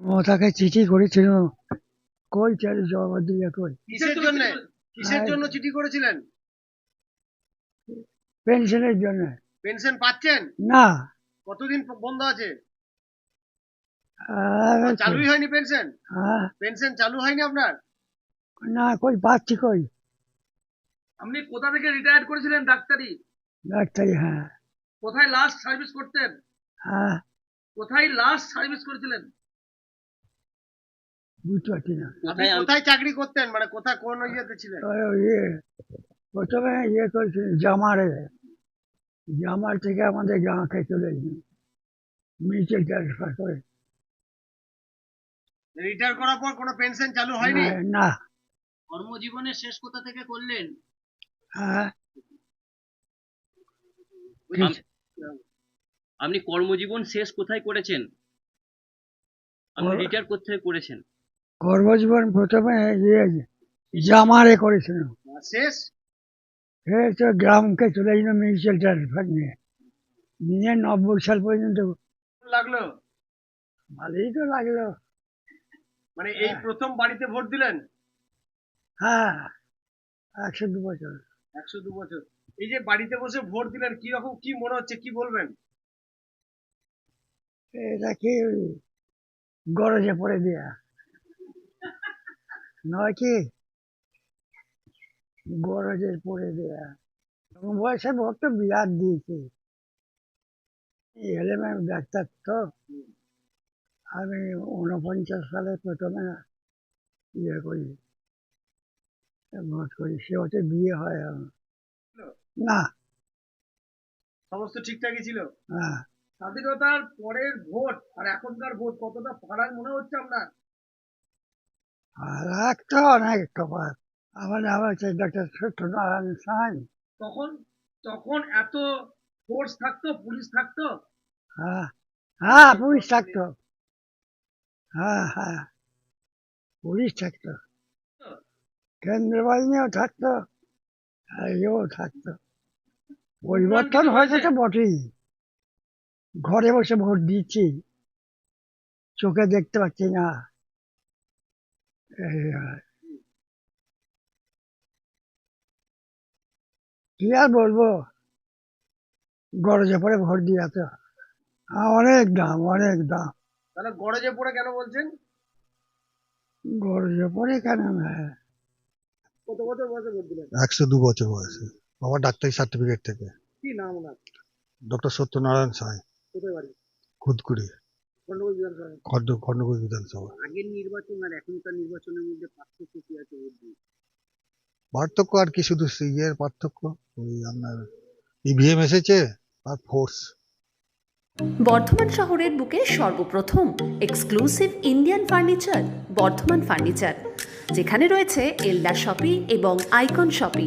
ও তাকে চিঠি করেছিল। কই চাল জবাব দিয়ে কই? কিসের জন্য? কিসের জন্য চিঠি করেছিলেন? পেনশনের জন্য। পেনশন পাচ্ছেন? না। কতদিন বন্ধ আছে? চালুই হয়নি পেনশন? পেনশন চালু হয়নি আপনার? না কই পাচ্ছি কই? আপনি কোথা থেকে রিটায়ার করেছিলেন ডাক্তারি? ডাক্তারি হ্যাঁ। কোথায় লাস্ট সার্ভিস করতেন? হ্যাঁ। কোথায় লাস্ট সার্ভিস করেছিলেন? বুঝতে পারছি না। আপনি কোথায় চাকরি করতেন? মানে কোথায় কোন ইয়েতে ছিলেন? ইয়ে প্রথমে ইয়ে জামারে। জামার থেকে আমাদের গাঁকে চলে মিউচুয়াল ট্রান্সফার করে। রিটায়ার করার পর কোনো পেনশন চালু হয়নি? না, কর্মজীবনের শেষ কোথা থেকে করলেন? হ্যাঁ। আপনি কর্মজীবন শেষ কোথায় করেছেন? আপনি রিটায়ার কোথায় করেছেন? কর্মজীবন প্রথমে জামারে করেছিল শেষ এই তো গ্রামকে চলে গেল ট্রান্সফার নিয়ে। নিয়ে নব্বই সাল পর্যন্ত। লাগল? ভালোই তো লাগল। মানে এই প্রথম বাড়িতে ভোট দিলেন? হ্যাঁ একশো দু বছর। একশো দু বছর। এই যে বাড়িতে বসে ভোট দিলেন কি রকম কি মনে হচ্ছে কি বলবেন? এটা কি গরজে পড়ে দেয়া? নয় কি? গরজে পড়ে দেয়া। বয়সে ভোট বিরাট দিয়েছে। ডাক্তার তো আমি উনপঞ্চাশ সালে প্রথমে ইয়ে করি। ভোট করি। সে হচ্ছে বিয়ে হয় আমার। না। সমস্ত ঠিকঠাকই ছিল? হ্যাঁ। স্বাধীনতার পরের ভোট আর এখনকার ভোট কতটা ফারাক মনে হচ্ছে আপনার? আর একটা অনেক তফাৎ আমার নাম হচ্ছে ডক্টর সত্যনারায়ণ সাহাই তখন তখন এত ফোর্স থাকতো পুলিশ থাকতো? হ্যাঁ হ্যাঁ পুলিশ থাকতো। হ্যাঁ হ্যাঁ পুলিশ থাকতো। কেন্দ্র বাহিনীও থাকতো ইয়েও থাকতো। পরিবর্তন হয়েছে তো বটেই। ঘরে বসে ভোট দিচ্ছি। চোখে দেখতে পাচ্ছি না। কি আর বলব? গরজে পরে ভোট দিয়া তো অনেক দাম অনেক দাম। তাহলে গরজে পড়ে কেন বলছেন? গরজে পরে কেন হ্যাঁ কত বছর বয়সে ভোট দিলেন? একশো দু বছর বয়সে। আমার ডাক্তারি সার্টিফিকেট থেকে। কি নাম ওনার? ডক্টর সত্যনারায়ণ সাঁই। কোথায় বাড়ি? খুদকুড়ি। খন্ডগোল বিধানসভা। খন্ড বিধানসভা। আগের নির্বাচন আর এখনকার নির্বাচনের মধ্যে পার্থক্য কি আছে পার্থক্য আর কি শুধু ইয়ের পার্থক্য? ওই আপনার ইভিএম এসেছে আর ফোর্স বর্ধমান শহরের বুকে সর্বপ্রথম exclusive Indian furniture Bardhaman furniture যেখানে রয়েছে এলডা শপি এবং আইকন শপি